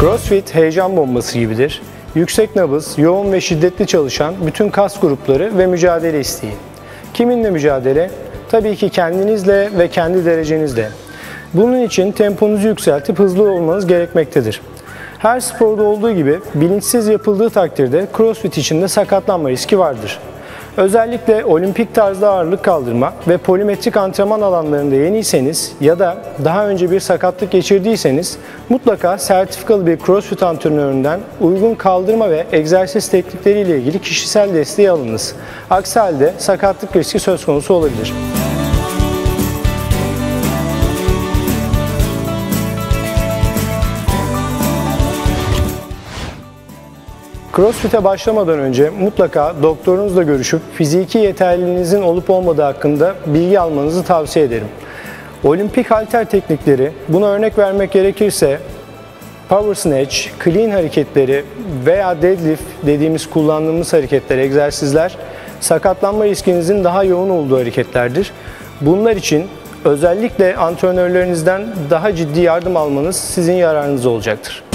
CrossFit heyecan bombası gibidir. Yüksek nabız, yoğun ve şiddetli çalışan bütün kas grupları ve mücadele isteği. Kiminle mücadele? Tabii ki kendinizle ve kendi derecenizle. Bunun için temponuzu yükseltip hızlı olmanız gerekmektedir. Her sporda olduğu gibi bilinçsiz yapıldığı takdirde CrossFit içinde sakatlanma riski vardır. Özellikle olimpik tarzda ağırlık kaldırma ve polimetrik antrenman alanlarında yeniyseniz ya da daha önce bir sakatlık geçirdiyseniz mutlaka sertifikalı bir CrossFit antrenöründen uygun kaldırma ve egzersiz teknikleriyle ilgili kişisel desteği alınız. Aksi halde sakatlık riski söz konusu olabilir. CrossFit'e başlamadan önce mutlaka doktorunuzla görüşüp fiziki yeterliliğinizin olup olmadığı hakkında bilgi almanızı tavsiye ederim. Olimpik halter teknikleri, buna örnek vermek gerekirse power snatch, clean hareketleri veya deadlift dediğimiz kullandığımız hareketler, egzersizler sakatlanma riskinizin daha yoğun olduğu hareketlerdir. Bunlar için özellikle antrenörlerinizden daha ciddi yardım almanız sizin yararınız olacaktır.